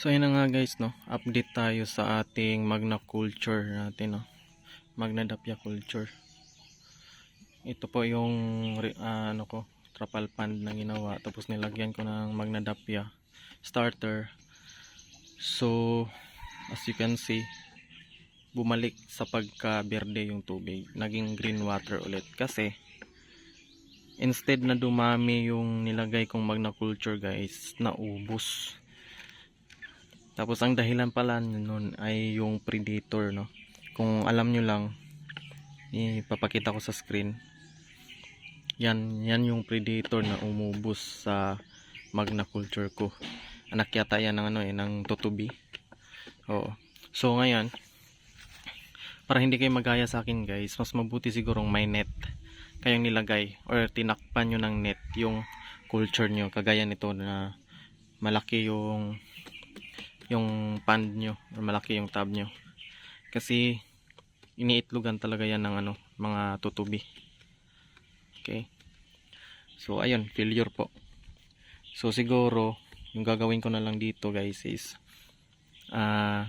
So ayun na nga guys no, update tayo sa ating magna culture natin no. Magna Dapya culture. Ito po yung ah, ano ko, trapal pan na ginawa tapos nilagyan ko ng magna Dapya starter. So as you can see, bumalik sa pagka-berde yung tubig. Naging green water ulit kasi instead na dumami yung nilagay kong magna culture guys, naubos. Tapos ang dahilan pala nun ay yung predator no. Kung alam nyo lang, ipapakita ko sa screen. Yan, yan yung predator na umubos sa magna culture ko. Anak yata yan ng ano eh, ng tutubi. Oo. So ngayon, para hindi kayo magaya sa akin guys, mas mabuti sigurong may net kayong nilagay or tinakpan nyo ng net yung culture nyo. Kagaya nito na malaki yung yung pond nyo malaki yung tab nyo. Kasi iniitlogan talaga yan ng ano mga tutubi. Okay? So ayun failure po. So siguro yung gagawin ko na lang dito guys is ah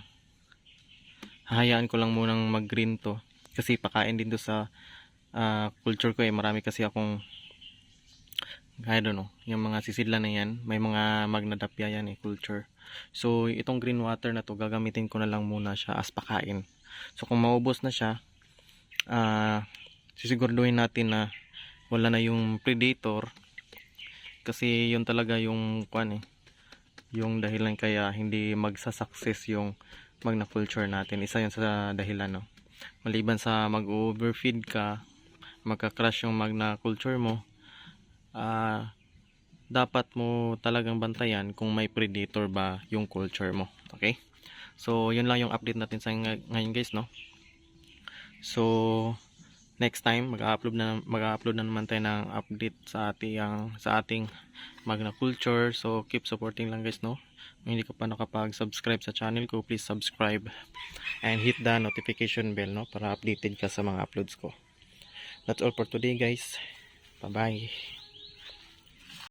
hahayaan ko lang munang mag green to. Kasi pakain din to sa ah, culture ko eh. Marami kasi akong I don't know, yung mga sisidlan na yan, may mga magnadapya yan eh, culture. So, itong green water na to, gagamitin ko na lang muna siya as pakain. So, kung maubos na siya, ah, sisiguraduhin natin na wala na yung predator. Kasi yun talaga yung, kwan eh, yung dahilan kaya hindi magsa-success yung magna culture natin. Isa yun sa dahilan, no. Maliban sa mag-overfeed ka, magka-crash yung magna culture mo, ah dapat mo talagang bantayan kung may predator ba yung culture mo. Okay? So, yun lang yung update natin sa ng- ngayon guys, no? So, next time mag-upload na mag-upload na naman tayo ng update sa ating sa ating Magna Culture. So, keep supporting lang guys, no? Kung hindi ka pa nakapag-subscribe sa channel ko, please subscribe and hit the notification bell, no? Para updated ka sa mga uploads ko. That's all for today, guys. Bye-bye.